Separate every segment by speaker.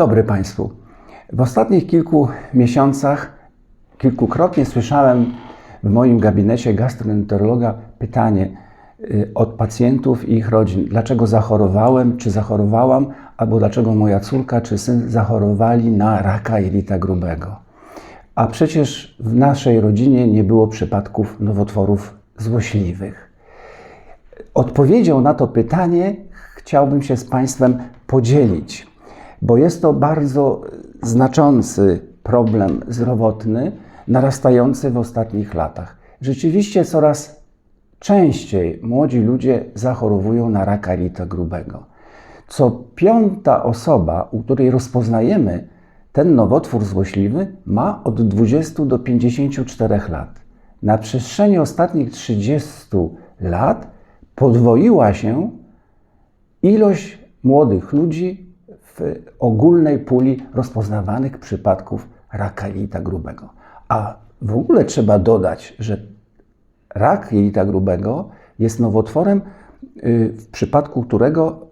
Speaker 1: Dobry Państwu. W ostatnich kilku miesiącach kilkukrotnie słyszałem w moim gabinecie gastroenterologa pytanie y, od pacjentów i ich rodzin: dlaczego zachorowałem, czy zachorowałam, albo dlaczego moja córka czy syn zachorowali na raka jelita grubego. A przecież w naszej rodzinie nie było przypadków nowotworów złośliwych. Odpowiedzią na to pytanie chciałbym się z Państwem podzielić, bo jest to bardzo znaczący problem zdrowotny, narastający w ostatnich latach. Rzeczywiście coraz częściej młodzi ludzie zachorowują na raka jelita grubego. Co piąta osoba, u której rozpoznajemy ten nowotwór złośliwy, ma od 20 do 54 lat. Na przestrzeni ostatnich 30 lat podwoiła się ilość młodych ludzi ogólnej puli rozpoznawanych przypadków raka jelita grubego. A w ogóle trzeba dodać, że rak jelita grubego jest nowotworem, y, w przypadku którego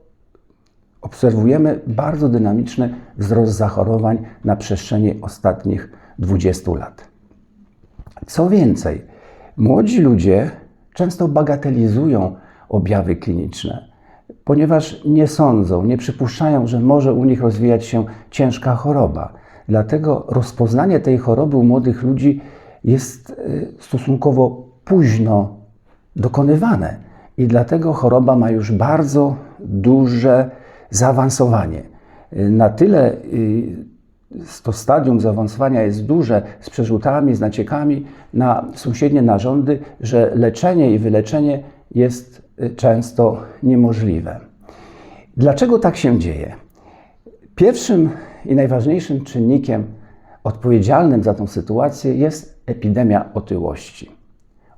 Speaker 1: obserwujemy bardzo dynamiczny wzrost zachorowań na przestrzeni ostatnich 20 lat. Co więcej, młodzi ludzie często bagatelizują objawy kliniczne, ponieważ nie sądzą, nie przypuszczają, że może u nich rozwijać się ciężka choroba. Dlatego rozpoznanie tej choroby u młodych ludzi jest y, stosunkowo późno dokonywane i dlatego choroba ma już bardzo duże zaawansowanie. Y, Na tyle y, to stadium zaawansowania jest duże z przerzutami, z naciekami na sąsiednie narządy, że leczenie i wyleczenie jest często niemożliwe. Dlaczego tak się dzieje? Pierwszym i najważniejszym czynnikiem odpowiedzialnym za tę sytuację jest epidemia otyłości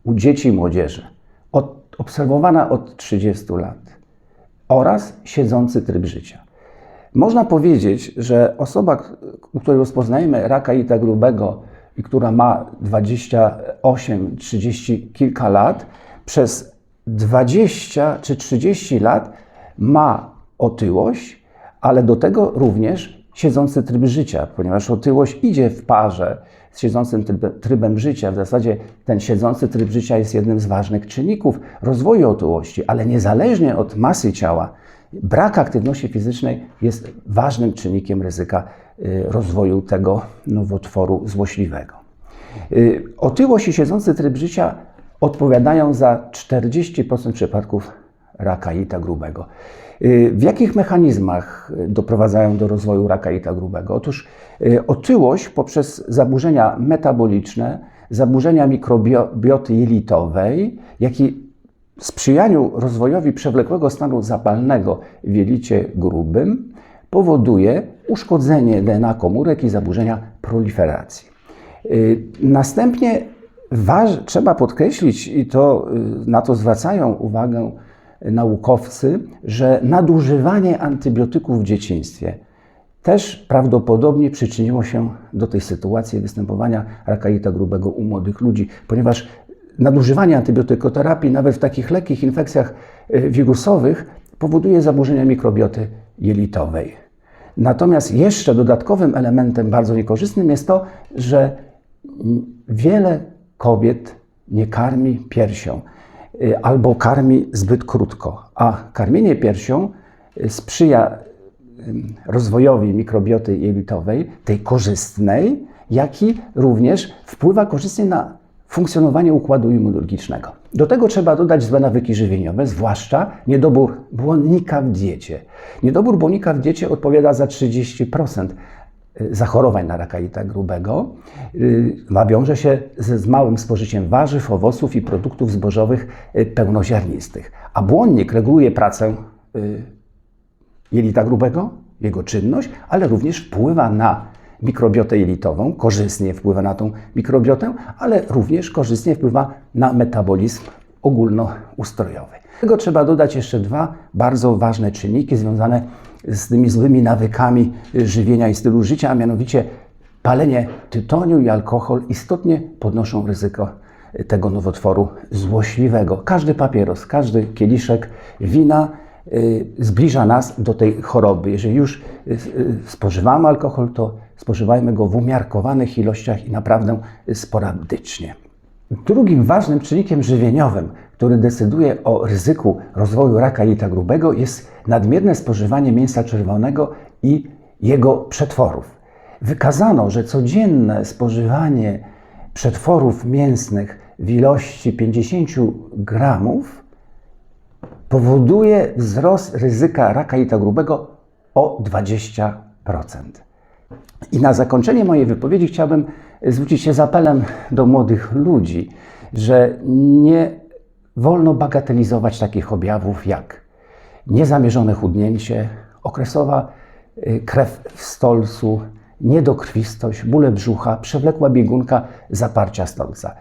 Speaker 1: u dzieci i młodzieży, od, obserwowana od 30 lat oraz siedzący tryb życia. Można powiedzieć, że osoba, u której rozpoznajemy raka jelita grubego i która ma 28, 30 kilka lat, przez 20 czy 30 lat ma otyłość, ale do tego również siedzący tryb życia, ponieważ otyłość idzie w parze z siedzącym tryb- trybem życia. W zasadzie ten siedzący tryb życia jest jednym z ważnych czynników rozwoju otyłości, ale niezależnie od masy ciała, brak aktywności fizycznej jest ważnym czynnikiem ryzyka y, rozwoju tego nowotworu złośliwego. Y, Otyłość i siedzący tryb życia odpowiadają za 40% przypadków raka jelita grubego. Y, W jakich mechanizmach y, doprowadzają do rozwoju raka jelita grubego? Otóż y, otyłość poprzez zaburzenia metaboliczne, zaburzenia mikrobioty jelitowej, jak i sprzyjaniu rozwojowi przewlekłego stanu zapalnego w jelicie grubym powoduje uszkodzenie DNA komórek i zaburzenia proliferacji. Następnie waż, trzeba podkreślić, i to, na to zwracają uwagę naukowcy, że nadużywanie antybiotyków w dzieciństwie też prawdopodobnie przyczyniło się do tej sytuacji występowania raka grubego u młodych ludzi, ponieważ nadużywanie antybiotykoterapii nawet w takich lekkich infekcjach y, wirusowych powoduje zaburzenia mikrobioty jelitowej. Natomiast jeszcze dodatkowym elementem bardzo niekorzystnym jest to, że wiele kobiet nie karmi piersią albo karmi zbyt krótko, a karmienie piersią y, sprzyja rozwojowi mikrobioty jelitowej, tej korzystnej, jak i również wpływa korzystnie na funkcjonowanie układu immunologicznego. Do tego trzeba dodać złe nawyki żywieniowe, zwłaszcza niedobór błonnika w diecie. Niedobór błonnika w diecie odpowiada za 30% zachorowań na raka grubego, y, wiąże się z, z małym spożyciem warzyw, owoców i produktów zbożowych y, pełnoziarnistych. A błonnik reguluje pracę y, jelita grubego, jego czynność, ale również wpływa na mikrobiotę jelitową, korzystnie wpływa na tą mikrobiotę, ale również korzystnie wpływa na metabolizm ogólnoustrojowy. Do tego trzeba dodać jeszcze dwa bardzo ważne czynniki związane z tymi złymi nawykami żywienia i stylu życia, a mianowicie palenie tytoniu i alkohol istotnie podnoszą ryzyko tego nowotworu złośliwego. Każdy papieros, każdy kieliszek wina y, zbliża nas do tej choroby. Jeżeli już y, y, spożywamy alkohol, to spożywajmy go w umiarkowanych ilościach i naprawdę sporadycznie. Drugim ważnym czynnikiem żywieniowym, który decyduje o ryzyku rozwoju raka jelita grubego, jest nadmierne spożywanie mięsa czerwonego i jego przetworów. Wykazano, że codzienne spożywanie przetworów mięsnych w ilości 50 gramów powoduje wzrost ryzyka raka jelita grubego o 20%. I na zakończenie mojej wypowiedzi chciałbym zwrócić się z apelem do młodych ludzi, że nie wolno bagatelizować takich objawów jak niezamierzone chudnięcie, okresowa y, krew w stolcu, niedokrwistość, bóle brzucha, przewlekła biegunka, zaparcia stolca.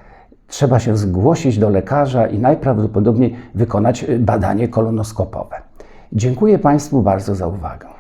Speaker 1: Trzeba się zgłosić do lekarza i najprawdopodobniej wykonać y, badanie kolonoskopowe. Dziękuję Państwu bardzo za uwagę.